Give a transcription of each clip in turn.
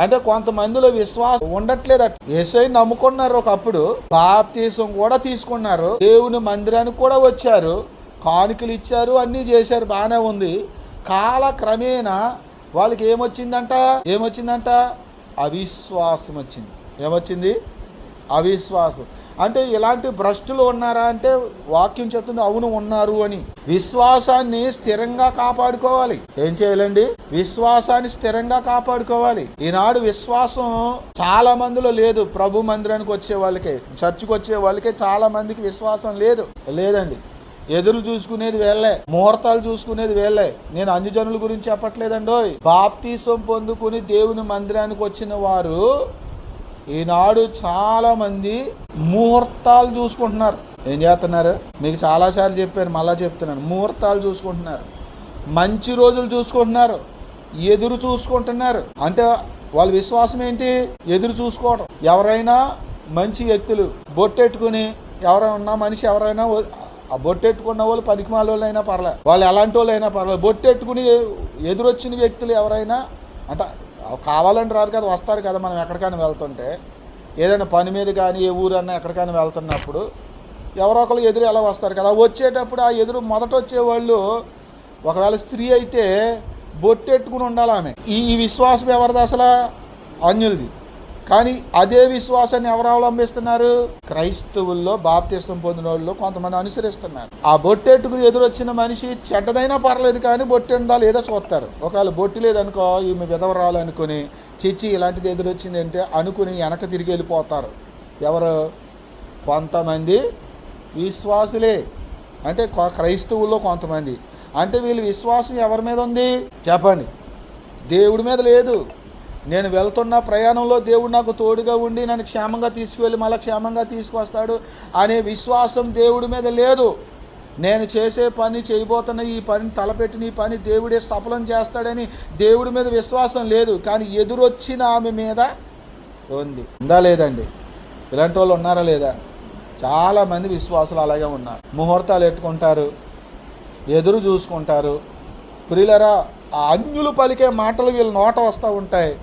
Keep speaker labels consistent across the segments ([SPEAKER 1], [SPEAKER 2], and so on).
[SPEAKER 1] అంటే కొంతమందిలో విశ్వాసం ఉండట్లేదట. ఏసై నమ్ముకున్నారు ఒకప్పుడు. బాప్తీసం కూడా తీసుకున్నారు. దేవుని మందిరానికి కూడా వచ్చారు. కానుకలు ఇచ్చారు అన్నీ చేశారు బాగానే ఉంది. కాలక్రమేణా వాళ్ళకి ఏమొచ్చిందంట? ఏమొచ్చిందంట? అవిశ్వాసం వచ్చింది ఏమొచ్చింది? అవిశ్వాసం. అంటే ఇలాంటి భ్రష్టులు ఉన్నారా అంటే వాక్యం చెప్తుంది అవును ఉన్నారు అని. విశ్వాసాన్ని స్థిరంగా కాపాడుకోవాలి. ఏం చేయాలండి? విశ్వాసాన్ని స్థిరంగా కాపాడుకోవాలి. ఈనాడు విశ్వాసం చాలా మందిలో లేదు. ప్రభు మందిరానికి వచ్చే వాళ్ళకే చర్చికి వచ్చే వాళ్ళకే చాలా మందికి విశ్వాసం లేదు. లేదండి. ఎదురు చూసుకునేది వేళ్ళే ముహూర్తాలు చూసుకునేది వేళ్ళే. నేను అన్యజనుల గురించి చెప్పట్లేదండోయ్ బాప్తీసం పొందుకుని దేవుని మందిరానికి వచ్చిన వారు ఈనాడు చాలామంది ముహూర్తాలు చూసుకుంటున్నారు. ఏం చేస్తున్నారు? మీకు చాలాసార్లు చెప్పాను మళ్ళా చెప్తున్నాను. ముహూర్తాలు చూసుకుంటున్నారు. మంచి రోజులు చూసుకుంటున్నారు. ఎదురు చూసుకుంటున్నారు. అంటే వాళ్ళ విశ్వాసం ఏంటి? ఎదురు చూసుకోవడం. ఎవరైనా మంచి వ్యక్తులు బొట్టెట్టుకుని ఎవరైనా ఉన్న మనిషి ఎవరైనా ఆ బొట్టెట్టుకున్న వాళ్ళు పనికిమాల వాళ్ళు అయినా పర్లేదు వాళ్ళు ఎలాంటి వాళ్ళు అయినా పర్లేదు బొట్టెట్టుకుని ఎదురొచ్చిన వ్యక్తులు ఎవరైనా అంటే కావాలని రారు కదా వస్తారు కదా మనం ఎక్కడికైనా వెళ్తుంటే ఏదైనా పని మీద కానీ ఏ ఊరన్నా ఎక్కడికైనా వెళ్తున్నప్పుడు ఎవరో ఒకరు ఎదురు ఎలా వస్తారు కదా? వచ్చేటప్పుడు ఆ ఎదురు మొదట వచ్చేవాళ్ళు ఒకవేళ స్త్రీ అయితే బొట్టెట్టుకుని ఉండాలి ఆమె. ఈ ఈ విశ్వాసం ఎవరిది అసలు? అన్యులది. కానీ అదే విశ్వాసాన్ని ఎవరు అవలంబిస్తున్నారు? క్రైస్తవుల్లో బాప్తిష్టం పొందిన వాళ్ళు కొంతమంది అనుసరిస్తున్నారు. ఆ బొట్టెట్టుకుని ఎదురొచ్చిన మనిషి చెడ్డదైనా పర్లేదు కానీ బొట్టె ఏదో లేదో చూస్తారు. ఒకవేళ బొట్టి లేదనుకో ఈమె విధవరాలు అనుకుని చర్చి ఇలాంటిది ఎదురొచ్చిందంటే అనుకుని వెనక తిరిగి వెళ్ళిపోతారు. ఎవరు? కొంతమంది విశ్వాసులే. అంటే కొ- క్రైస్తవుల్లో కొంతమంది. అంటే వీళ్ళు విశ్వాసం ఎవరి మీద ఉంది? చెప్పండి. దేవుడి మీద లేదు. నేను వెళ్తున్న ప్రయాణంలో దేవుడు నాకు తోడుగా ఉండి నన్ను క్షేమంగా తీసుకువెళ్ళి మళ్ళీ క్షేమంగా తీసుకొస్తాడు అనే విశ్వాసం దేవుడి మీద లేదు. నేను చేసే పని చేయబోతున్న ఈ పని తలపెట్టిన ఈ పని దేవుడే సఫలం చేస్తాడని దేవుడి మీద విశ్వాసం లేదు. కానీ ఎదురొచ్చిన ఆమె మీద ఉంది. ఉందా లేదండి? ఇలాంటి వాళ్ళు ఉన్నారా లేదా? చాలామంది విశ్వాసులు అలాగే ఉన్నారు. ముహూర్తాలు ఎట్టుకుంటారు ఎదురు చూసుకుంటారు. ప్రియులరా ఆ అన్యులు పలికే మాటలు వీళ్ళ నోట వస్తూ ఉంటాయి.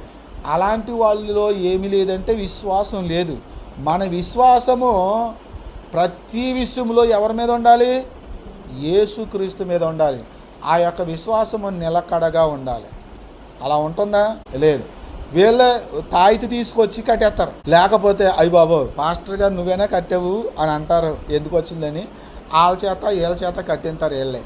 [SPEAKER 1] అలాంటి వాళ్ళలో ఏమీ లేదంటే విశ్వాసం లేదు. మన విశ్వాసము ప్రతి విషయంలో ఎవరి మీద ఉండాలి? యేసుక్రీస్తు మీద ఉండాలి. ఆ యొక్క విశ్వాసము నిలకడగా ఉండాలి. అలా ఉంటుందా? లేదు. వీళ్ళే తాయితీ తీసుకొచ్చి కట్టేస్తారు. లేకపోతే అయ్యి బాబు పాస్టర్ గారు నువ్వేనా కట్టావు అని అంటారు. ఎందుకు వచ్చిందని? వాళ్ళ చేత వీళ్ళ చేత కట్టింటారు వీళ్ళే.